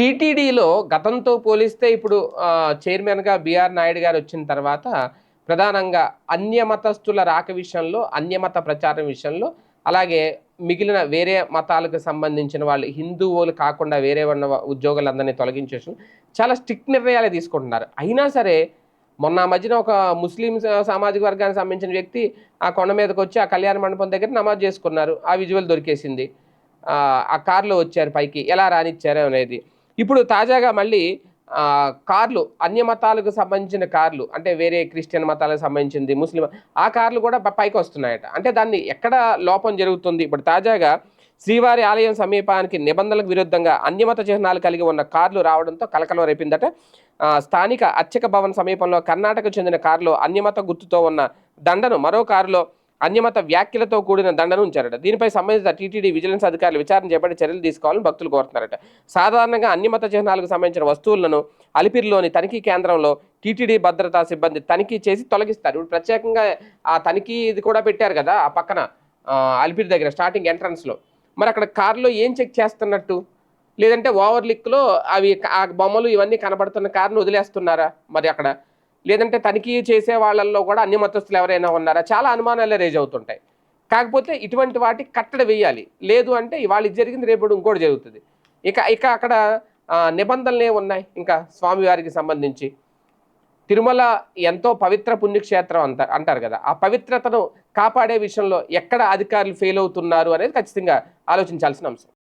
టీటీడీలో గతంతో పోలిస్తే ఇప్పుడు చైర్మన్గా బీఆర్ నాయుడు గారు వచ్చిన తర్వాత ప్రధానంగా అన్యమతస్థుల రాక విషయంలో అన్యమత ప్రచారం విషయంలో అలాగే మిగిలిన వేరే మతాలకు సంబంధించిన వాళ్ళు హిందువులు కాకుండా వేరే ఉన్న ఉద్యోగులందరినీ తొలగించేసి చాలా స్ట్రిక్ట్ నిర్ణయాలు తీసుకుంటున్నారు. అయినా సరే మొన్న మధ్యన ఒక ముస్లిం సామాజిక వర్గానికి సంబంధించిన వ్యక్తి ఆ కొండ మీదకి వచ్చి ఆ కళ్యాణ మండపం దగ్గర నమాజ్ చేసుకున్నారు. ఆ విజువల్ దొరికేసింది. ఆ, ఆ కార్లో వచ్చారు పైకి. ఎలా రానిచ్చారు అనేది. ఇప్పుడు తాజాగా మళ్ళీ కార్లు అన్య మతాలకు సంబంధించిన కార్లు అంటే వేరే క్రిస్టియన్ మతాలకు సంబంధించింది ముస్లిం ఆ కార్లు కూడా పైకి వస్తున్నాయట. అంటే దాన్ని ఎక్కడ లోపం జరుగుతుంది? ఇప్పుడు తాజాగా శ్రీవారి ఆలయం సమీపానికి నిబంధనలకు విరుద్ధంగా అన్యమత చిహ్నాలు కలిగి ఉన్న కార్లు రావడంతో కలకలం రేపిందట. స్థానిక అర్చక భవన్ సమీపంలో కర్ణాటక చెందిన కారులో అన్యమత గుర్తుతో ఉన్న దండను మరో కారులో అన్యమత వ్యాఖ్యలతో కూడిన దండను ఉంచారట. దీనిపై సంబంధిత టీటీడీ విజిలెన్స్ అధికారులు విచారణ చేపట్టి చర్యలు తీసుకోవాలని భక్తులు కోరుతున్నారట. సాధారణంగా అన్యమత చిహ్నాలకు సంబంధించిన వస్తువులను అలిపిరిలోని తనిఖీ కేంద్రంలో టీటీడీ భద్రతా సిబ్బంది తనిఖీ చేసి తొలగిస్తారు. ఇప్పుడు ప్రత్యేకంగా ఆ తనిఖీ ఇది కూడా పెట్టారు కదా ఆ పక్కన అలిపిరి దగ్గర స్టార్టింగ్ ఎంట్రన్స్లో. మరి అక్కడ కారులో ఏం చెక్ చేస్తున్నట్టు? లేదంటే ఓవర్ లిక్లో అవి ఆ బొమ్మలు ఇవన్నీ కనబడుతున్న కారును వదిలేస్తున్నారా? మరి అక్కడ లేదంటే తనిఖీ చేసే వాళ్ళల్లో కూడా అన్ని మతస్థులు ఎవరైనా ఉన్నారా? చాలా అనుమానాలే రేజ్ అవుతుంటాయి. కాకపోతే ఇటువంటి వాటి కట్టడి వేయాలి. లేదు అంటే ఇవాళ ఇది జరిగింది రేపు ఇంకోటి జరుగుతుంది. ఇక ఇక అక్కడ నిబంధనలే ఉన్నాయి? ఇంకా స్వామివారికి సంబంధించి. తిరుమల ఎంతో పవిత్ర పుణ్యక్షేత్రం అంట అంటారు కదా. ఆ పవిత్రతను కాపాడే విషయంలో ఎక్కడ అధికారులు ఫెయిల్ అవుతున్నారు అనేది ఖచ్చితంగా ఆలోచించాల్సిన అంశం.